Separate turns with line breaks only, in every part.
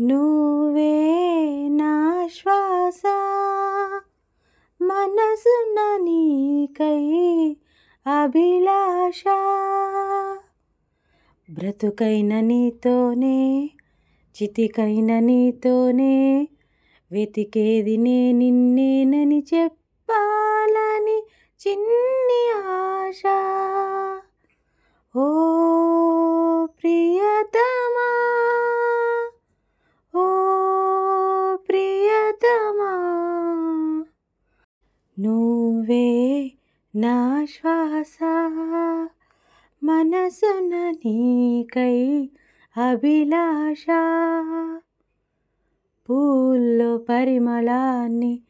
నువ్వే నా శ్వాస మనసున నీకై అభిలాష. బ్రతుకైన నీతోనే చితికైన నీతోనే వెతికేది నే నిన్నేనని చెప్పాలని చిన్ని ఆశ. ఓ ప్రియ నువ్వే నా శ్వాస మనసున నీకై అభిలాష. పూల్లో పరిమళాన్ని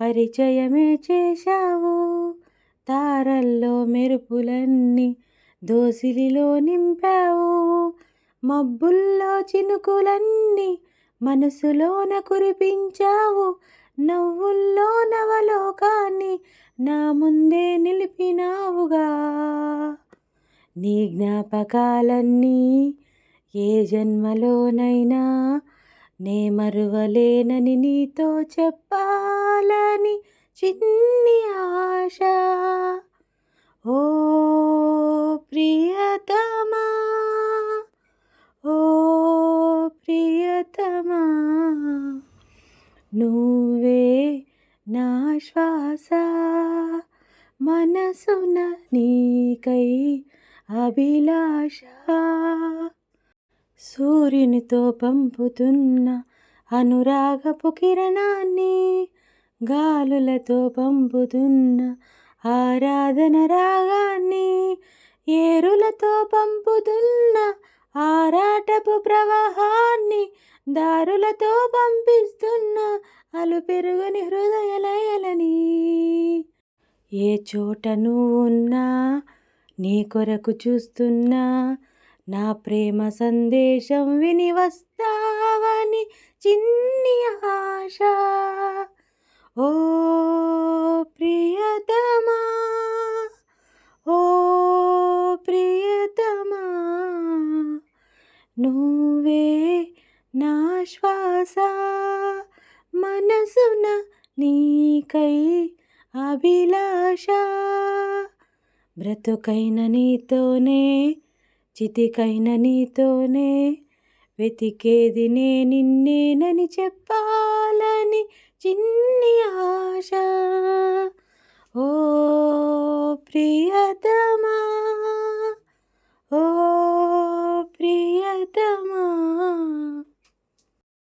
పరిచయమే చేశావు తారల్లో మెరుపులన్నీ దోసిలిలో నింపావు మబ్బుల్లో చినుకులన్నీ మనసులోన కురిపించావు నవ్వుల్లో నవలోకాన్ని నా ముందే నిలిపినావుగా. నీ జ్ఞాపకాలన్నీ ఏ జన్మలోనైనా నే మరువలేనని నీతో చెప్పాలని చిన్ని ఆశ. ఓ ప్రియతా నువ్వే నా శ్వాస మనసున నీకై అభిలాష. సూర్యునితో పంపుతున్న అనురాగపు కిరణాన్ని గాలులతో పంపుతున్న ఆరాధన రాగాన్ని ఏరులతో పంపుతున్న ఆరాటపు ప్రవాహాన్ని దారులతో పంపిస్తున్న అలు పెరుగుని హృదయలయలని. ఏ చోట నువ్వు ఉన్నా నీ కొరకు చూస్తున్నా నా ప్రేమ సందేశం విని వస్తావని చిన్ని ఆశ. ఓ ప్రియతమా ఓ ప్రియతమా నువ్వే నా శ్వాస మనసున నీకై అభిలాష. బ్రతుకైన నీతోనే చితికైన నీతోనే వెతికేది నే నిన్నేనని చెప్పాలని చిన్ని ఆశ. ఓ ప్రియత